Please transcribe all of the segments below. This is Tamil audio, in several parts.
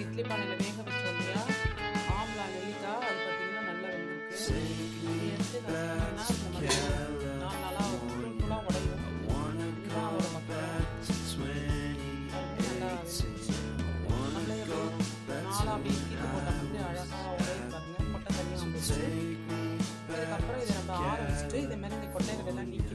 இட்லி பானையில் வேக வச்சோம் இல்லையா ஆம்லா நெல்லிக்காய் அது பார்த்தீங்கன்னா நல்லா வெந்திருக்கு. இது எடுத்து நான் சொன்னேன்னா இந்த மாதிரி நாலு நாளாக உடையும் இதுதான் மக்கள் நல்லா போட்ட மாதிரி அழகாக உடையும் பாருங்க கொட்டை தனியாக வந்துச்சு அதுக்கப்புறம் இதை நம்ம ஆற வச்சுட்டு இதே மாதிரி இந்த கொட்டைகள் எல்லாம் நீக்கிட்டு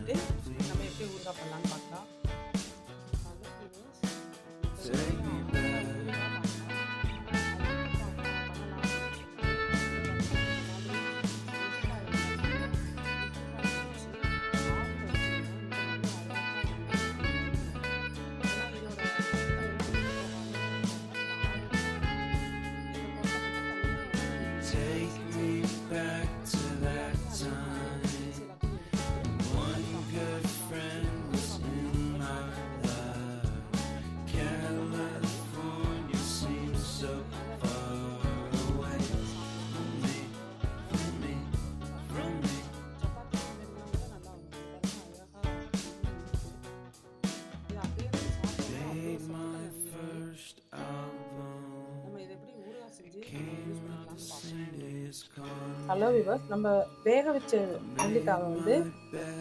ஹலோ விவர்ஸ் நம்ம வேக வச்ச நெல்லிக்காவை வந்து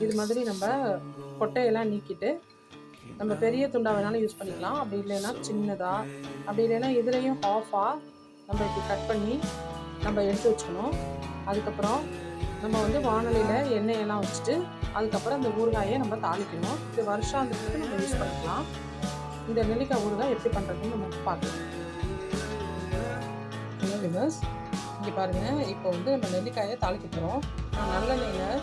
இது மாதிரி நம்ம கொட்டையெல்லாம் நீக்கிட்டு நம்ம பெரிய துண்டா வேணாலும் யூஸ் பண்ணிக்கலாம். அப்படி இல்லைன்னா சின்னதா அப்படி இல்லைன்னா இதுலேயும் ஆஃபாக நம்ம இப்படி கட் பண்ணி நம்ம எடுத்து வச்சுக்கணும். அதுக்கப்புறம் நம்ம வந்து வானொலியில் எண்ணெயெல்லாம் வச்சுட்டு அதுக்கப்புறம் அந்த ஊறுகாயை நம்ம தாளிக்கணும். இது வருஷாந்திரத்துக்கு நம்ம யூஸ் பண்ணிக்கலாம். இந்த நெல்லிக்காய் ஊறுகாய் எப்படி பண்ணுறதுன்னு நம்ம பார்க்கலாம். ஹலோ விவர்ஸ் இங்கே பாருங்கள் இப்போ வந்து நம்ம நெல்லிக்காயை தாளிக்க போகிறோம் நான் நல்லெண்ணெயில்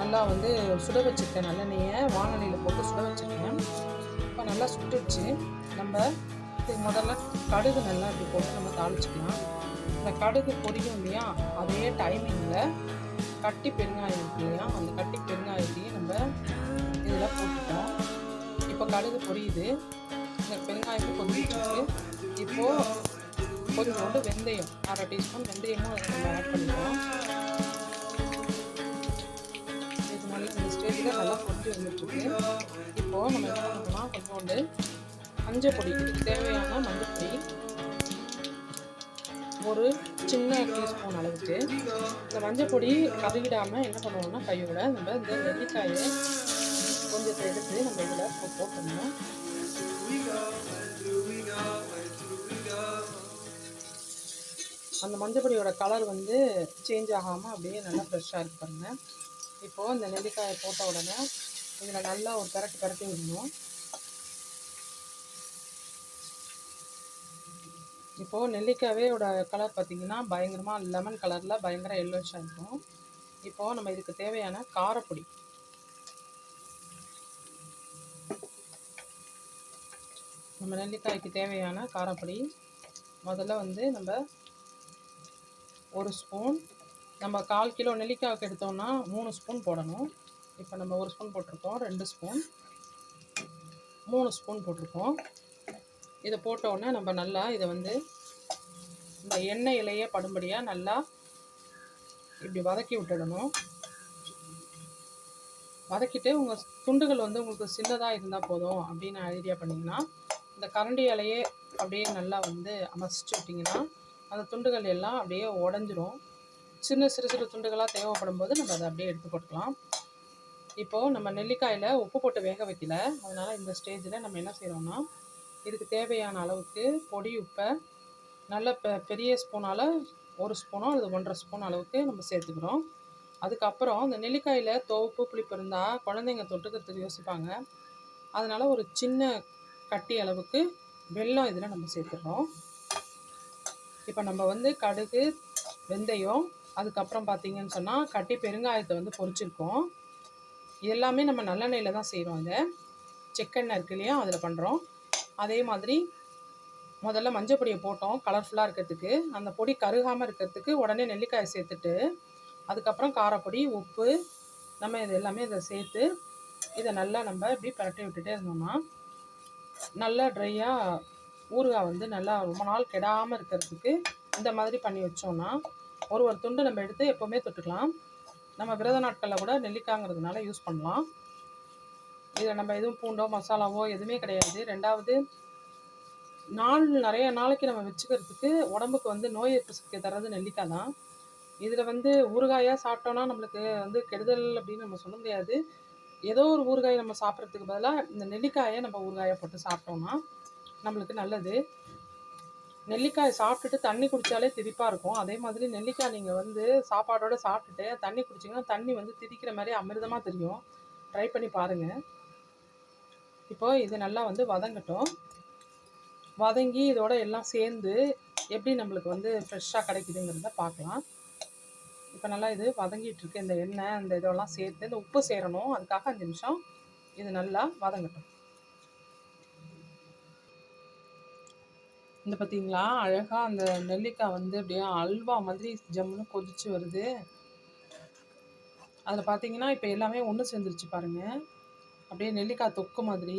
நல்லா வந்து சுட வச்சுருக்கேன் நல்லெண்ணெயை. வானொலியில் போட்டு சுட வச்சுருக்கேன் இப்போ நல்லா சுட்டுச்சு நம்ம இதுக்கு முதல்ல கடுகு நல்லா இப்படி போட்டு நம்ம தாளிச்சுக்கலாம். இந்த கடுகு பொரியும் இல்லையா? அதே டைமிங்கில் கட்டி பெருங்காயம் இருக்கு இல்லையா? அந்த கட்டி பெருங்காயத்தையும் நம்ம இதில் போட்டுட்டோம் இப்போ கடுகு பொரியுது. இந்த பெருங்காயத்தை கொதிச்சிருக்கு இப்போது கொஞ்சோண்டு வெந்தயம் அரை டீஸ்பூன் வெந்தயமும் அதை நம்ம ஆட் பண்ணிக்கலாம். இது நல்லா இந்த ஸ்டேஜில் நல்லா கொட்டி வந்துட்டுருக்கு. இப்போது நம்ம என்ன பண்ணலாம் கொஞ்சோண்டு மஞ்சள் பொடி தேவையான மஞ்சள் பொடி ஒரு சின்ன டீஸ்பூன் அளவுக்கு. இந்த மஞ்சள் பொடி கருகிடாமல் என்ன பண்ணுவோம்னா கையோட நம்ம இந்த நெல்லிக்காயை கொஞ்சத்தை எடுத்து நம்ம இதில் போ- அந்த மஞ்சப்பொடியோட கலர் வந்து சேஞ்ச் ஆகாமல் அப்படியே நல்லா ஃப்ரெஷ்ஷாக இருக்கு பாருங்கள் இப்போது இந்த நெல்லிக்காயை போட்ட உடனே இதில் நல்லா ஒரு பரட்டு பரட்டி விடணும். இப்போது நெல்லிக்காயோட கலர் பார்த்திங்கன்னா பயங்கரமாக லெமன் கலரில் பயங்கர எல்லோஷாக இருக்கும். இப்போது நம்ம இதுக்கு தேவையான காரப்பொடி. நம்ம நெல்லிக்காய்க்கு தேவையான காரப்பொடி. முதல்ல வந்து நம்ம ஒரு ஸ்பூன். நம்ம கால் கிலோ நெல்லிக்காய்க்கு எடுத்தோம்னா மூணு ஸ்பூன் போடணும். இப்போ நம்ம ஒரு ஸ்பூன் போட்டிருக்கோம் ரெண்டு ஸ்பூன். மூணு ஸ்பூன் போட்டிருக்கோம். இதை போட்டோடனே நம்ம நல்லா இதை வந்து இந்த எண்ணெயிலேயே படும்படியாக நல்லா இப்படி வதக்கி விட்டுடணும். வதக்கிட்டு உங்கள் துண்டுகள் வந்து உங்களுக்கு சின்னதாக இருந்தால் போதும் அப்படின்னு ஐடியா பண்ணிங்கன்னா இந்த கரண்டி இலையே அப்படியே நல்லா வந்து அமர்ச்சிட்டு விட்டிங்கன்னா அந்த துண்டுகள் எல்லாம் அப்படியே உடஞ்சிரும். சின்ன சிறு சிறு துண்டுகளாக தேவைப்படும் போது நம்ம அதை அப்படியே எடுத்து போட்டுக்கலாம். இப்போது நம்ம நெல்லிக்காயில் உப்பு போட்டு வேக வைக்கல. அதனால் இந்த ஸ்டேஜில் நம்ம என்ன செய்கிறோம்னா இதுக்கு தேவையான அளவுக்கு பொடி உப்பை நல்ல பெ பெரிய ஸ்பூனால் ஒரு ஸ்பூனோ அல்லது ஒன்றரை ஸ்பூன் அளவுக்கு நம்ம சேர்த்துக்கிறோம். அதுக்கப்புறம் இந்த நெல்லிக்காயில் துவப்பு புளிப்பு இருந்தால் குழந்தைங்க தொட்டுக்கிறதுக்கு யோசிப்பாங்க. அதனால் ஒரு சின்ன கட்டி அளவுக்கு வெல்லம் இதில் நம்ம சேர்த்துடுறோம் இப்போ நம்ம வந்து கடுகு வெந்தயம் அதுக்கப்புறம் பார்த்தீங்கன்னு சொன்னால் கட்டி பெருங்காயத்தை வந்து பொரிச்சிருக்கோம். எல்லாமே நம்ம நல்லெண்ணெயில் தான் செய்கிறோம் இதை. செக்கெண்ணெய் இருக்கு இல்லையா அதில் பண்ணுறோம் அதே மாதிரி முதல்ல மஞ்சள் பொடியை போட்டோம் கலர்ஃபுல்லாக இருக்கிறதுக்கு. அந்த பொடி கருகாமல் இருக்கிறதுக்கு உடனே நெல்லிக்காயை சேர்த்துட்டு அதுக்கப்புறம் காரப்பொடி உப்பு நம்ம இது எல்லாமே இதை சேர்த்து இதை நல்லா நம்ம இப்படி பரட்டி விட்டுட்டே இருந்தோம்னா நல்லா ட்ரையாக ஊறுகாய் வந்து நல்லா ரொம்ப நாள் கெடாமல் இருக்கிறதுக்கு இந்த மாதிரி பண்ணி வச்சோம்னா ஒரு ஒரு துண்டு நம்ம எடுத்து எப்போவுமே தொட்டுக்கலாம். நம்ம விரத நாட்களில் கூட நெல்லிக்காங்கிறதுனால யூஸ் பண்ணலாம். இதில் நம்ம எதுவும் பூண்டோ மசாலாவோ எதுவுமே கிடையாது. ரெண்டாவது நாள் நிறைய நாளைக்கு நம்ம வச்சுக்கிறதுக்கு உடம்புக்கு வந்து நோய் எதிர்ப்பு சக்தியை தர்றது நெல்லிக்காய் தான். இதில் வந்து ஊறுகாயாக சாப்பிட்டோன்னா நம்மளுக்கு வந்து கெடுதல் அப்படின்னு நம்ம சொல்ல முடியாது. ஏதோ ஒரு ஊறுகாய் நம்ம சாப்பிட்றதுக்கு பதிலாக இந்த நெல்லிக்காயை நம்ம ஊறுகாயை போட்டு சாப்பிட்டோம்னா நம்மளுக்கு நல்லது. நெல்லிக்காய் சாப்பிட்டுட்டு தண்ணி குடித்தாலே திதிப்பாக இருக்கும். அதே மாதிரி நெல்லிக்காய் நீங்கள் வந்து சாப்பாடோடு சாப்பிட்டுட்டு தண்ணி குடிச்சிங்கன்னா தண்ணி வந்து திதிக்கிற மாதிரி அமிர்தமாக தெரியும். ட்ரை பண்ணி பாருங்கள் இப்போது இது நல்லா வந்து வதங்கட்டும். வதங்கி இதோட எல்லாம் சேர்ந்து எப்படி நம்மளுக்கு வந்து ஃப்ரெஷ்ஷாக கிடைக்குதுங்கிறத பார்க்கலாம். இப்போ நல்லா இது வதங்கிட்டுருக்கு இந்த எண்ணெய் அந்த இதெல்லாம் சேர்த்து இந்த உப்பு சேரணும். அதுக்காக அஞ்சு நிமிஷம் இது நல்லா வதங்கட்டும். இந்த பார்த்தீங்களா அழகாக அந்த நெல்லிக்காய் வந்து அப்படியே அல்வா மாதிரி ஜம்முன்னு கொதிச்சு வருது. அதில் பார்த்தீங்கன்னா இப்போ எல்லாமே ஒன்று சேர்ந்துருச்சு பாருங்கள் அப்படியே நெல்லிக்காய் தொக்கு மாதிரி.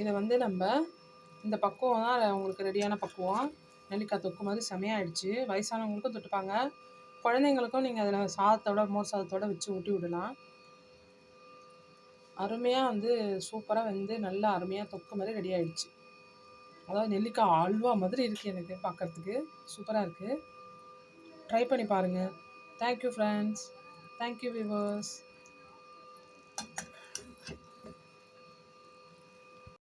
இதை வந்து நம்ம இந்த பக்குவம் தான் உங்களுக்கு ரெடியான பக்குவம். நெல்லிக்காய் தொக்கு மாதிரி செமையாயிடுச்சு. வயசானவங்களுக்கும் தொட்டுப்பாங்க. குழந்தைங்களுக்கும் நீங்கள் அதில் சாதத்தோட மோர் சாதத்தோட வச்சு ஊட்டி விடலாம். அருமையாக வந்து சூப்பராக வந்து நல்லா அருமையாக தொக்கு மாதிரி ரெடி ஆகிடுச்சு அதாவது நெல்லிக்காய் அல்வா மாதிரி இருக்குது எனக்கு பார்க்குறதுக்கு சூப்பராக இருக்குது ட்ரை பண்ணி பாருங்கள் தேங்க்யூ ஃப்ரெண்ட்ஸ் தேங்க்யூ வியூவர்ஸ்